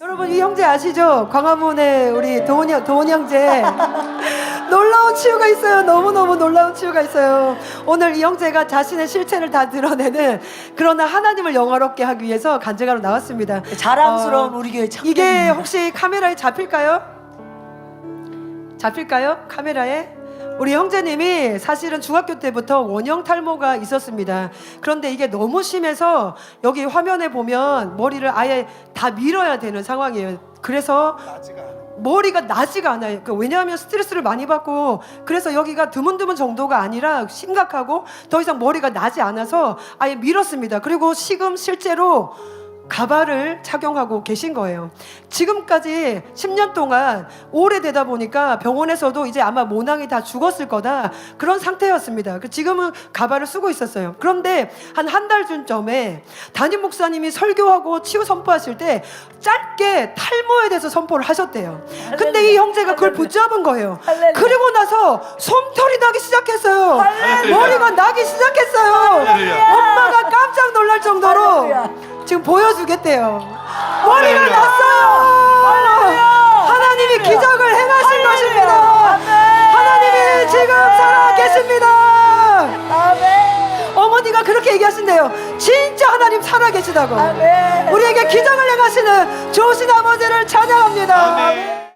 여러분 이 형제 아시죠? 광화문에 우리 도훈이 형- 도훈이 형제 놀라운 치유가 있어요. 너무 너무 놀라운 치유가 있어요. 오늘 이 형제가 자신의 실체를 다 드러내는 그러나 하나님을 영화롭게 하기 위해서 간증하러 나왔습니다. 자랑스러운 어, 우리 교회 참 이게 혹시 카메라에 잡힐까요? 잡힐까요? 카메라에? 우리 형제님이 사실은 중학교 때부터 원형 탈모가 있었습니다. 그런데 이게 너무 심해서 여기 화면에 보면 머리를 아예 다 밀어야 되는 상황이에요. 그래서 머리가 나지가 않아요. 그 왜냐하면 스트레스를 많이 받고 그래서 여기가 드문드문 정도가 아니라 심각하고 더 이상 머리가 나지 않아서 아예 밀었습니다. 그리고 지금 실제로 가발을 착용하고 계신 거예요. 지금까지 10년 동안 오래되다 보니까 병원에서도 이제 아마 모낭이 다 죽었을 거다 그런 상태였습니다. 그 지금은 가발을 쓰고 있었어요. 그런데 한 한 달 전쯤에 담임 목사님이 설교하고 치유 선포하실 때 짧게 탈모에 대해서 선포를 하셨대요. 근데 이 형제가 그걸 붙잡은 거예요. 그리고 나서 솜털이 나기 시작했어요. 머리가 나기 시작했어요. 엄마가 지금 보여주겠대요. 머리가 났어요. 하나님이 기적을 행하신 것입니다. 하나님이 지금 살아 계십니다. 아멘. 어머니가 그렇게 얘기하신대요. 진짜 하나님 살아 계시다고. 아멘. 우리에게 기적을 행하시는 좋으신 아버지를 찬양합니다.